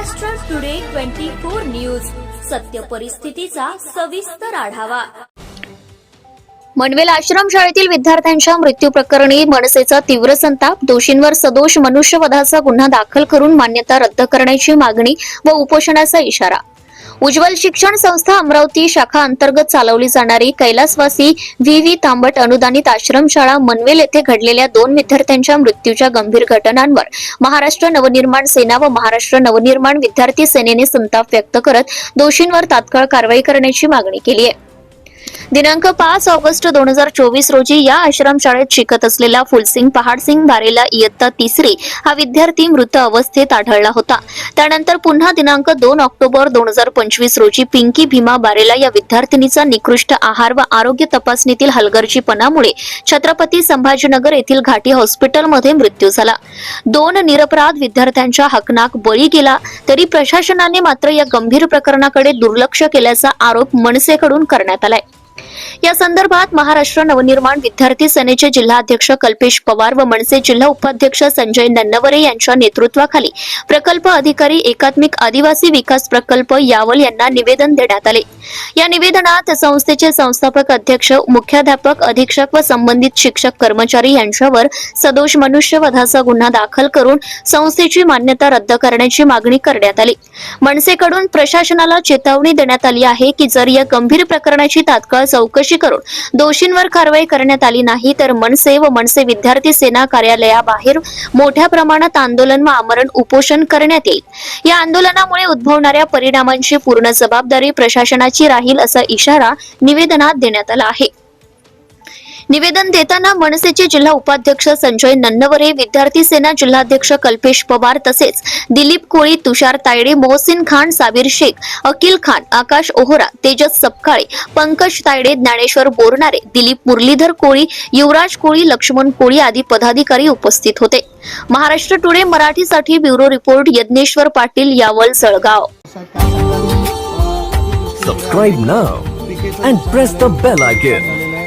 Maharashtra today twenty four news सत्य परिस्थितीचा सविस्तर आढावा. मनवेल आश्रमशाळेतील विद्यार्थ्यांच्या मृत्यू प्रकरणी मनसेचा तीव्र संताप दोषींवर सदोष मनुष्यवधाचा गुन्हा दाखल करून मान्यता रद्द करण्याची मागणी व उपोषणाचा इशारा. उज्ज्वल शिक्षण संस्था अमरावती शाखा अंतर्गत चालवली जाणारी कैलासवासी व्ही व्ही तांबट अनुदानित आश्रमशाळा मनवेल येथे घडलेल्या दोन विद्यार्थ्यांच्या मृत्यूच्या गंभीर घटनांवर महाराष्ट्र नवनिर्माण सेना व महाराष्ट्र नवनिर्माण विद्यार्थी सेनेने संताप व्यक्त करत दोषींवर तात्काळ कारवाई करण्याची मागणी केली आहे. दिनांक पाच ऑगस्ट दोन हजार चोवीस रोजी या आश्रमशाळेत शिकत असलेला फुलसिंग पहाडसिंग बारेला इयत्ता तिसरी हा विद्यार्थी मृत अवस्थेत आढळला होता. त्यानंतर पुन्हा दिनांक दोन ऑक्टोबर दोन हजार पंचवीस रोजी पिंकी भीमा बारेला या विद्यार्थिनीचा निकृष्ट आहार व आरोग्य तपासणीतील हलगर्जीपणामुळे छत्रपती संभाजीनगर येथील घाटी हॉस्पिटलमध्ये मृत्यू झाला. दोन निरपराध विद्यार्थ्यांच्या हकनाक बळी गेला तरी प्रशासनाने मात्र या गंभीर प्रकरणाकडे दुर्लक्ष केल्याचा आरोप मनसेकडून करण्यात आलाय. या संदर्भात महाराष्ट्र नवनिर्माण विद्यार्थी सेनेचे जिल्हाध्यक्ष कल्पेश पवार व मनसे जिल्हा उपाध्यक्ष संजय नन्नवरे यांच्या नेतृत्वाखाली प्रकल्प अधिकारी एकात्मिक आदिवासी विकास प्रकल्प यावल यांना निवेदन देण्यात आले. या निवेदनात संस्थेचे संस्थापक अध्यक्ष मुख्याध्यापक अधीक्षक व संबंधित शिक्षक कर्मचारी यांच्यावर सदोष मनुष्यवधाचा गुन्हा दाखल करून संस्थेची मान्यता रद्द करण्याची मागणी करण्यात आली. मनसेकडून प्रशासनाला चेतावणी देण्यात आली आहे की जर या गंभीर प्रकरणाची तात्काळ चौकशी करून दोषींवर कारवाई करण्यात आली नाही तर मनसे व मनसे विद्यार्थी सेना कार्यालयाबाहेर मोठ्या प्रमाणात आंदोलन व आमरण उपोषण करण्यात येईल. या आंदोलनामुळे उद्भवणाऱ्या परिणामांची पूर्ण जबाबदारी प्रशासनाची राहील असा इशारा निवेदनात देण्यात आला आहे. निवेदन देताना मनसेचे जिल्हा उपाध्यक्ष संजय नन्नवरे विद्यार्थी सेना जिल्हाध्यक्ष कल्पेश पवार तसेच दिलीप कोळी तुषार तायडे मोहसिन खान साबीर शेख अकिल खान आकाश ओहोरा तेजस सपकाळे पंकज तायडे ज्ञानेश्वर बोरणारे दिलीप मुरलीधर कोळी युवराज कोळी लक्ष्मण कोळी आदी पदाधिकारी उपस्थित होते महाराष्ट्र टुडे मराठीसाठी bureau report Yadnyeshwar Patil Yawal Jalgaon subscribe now and press the bell icon.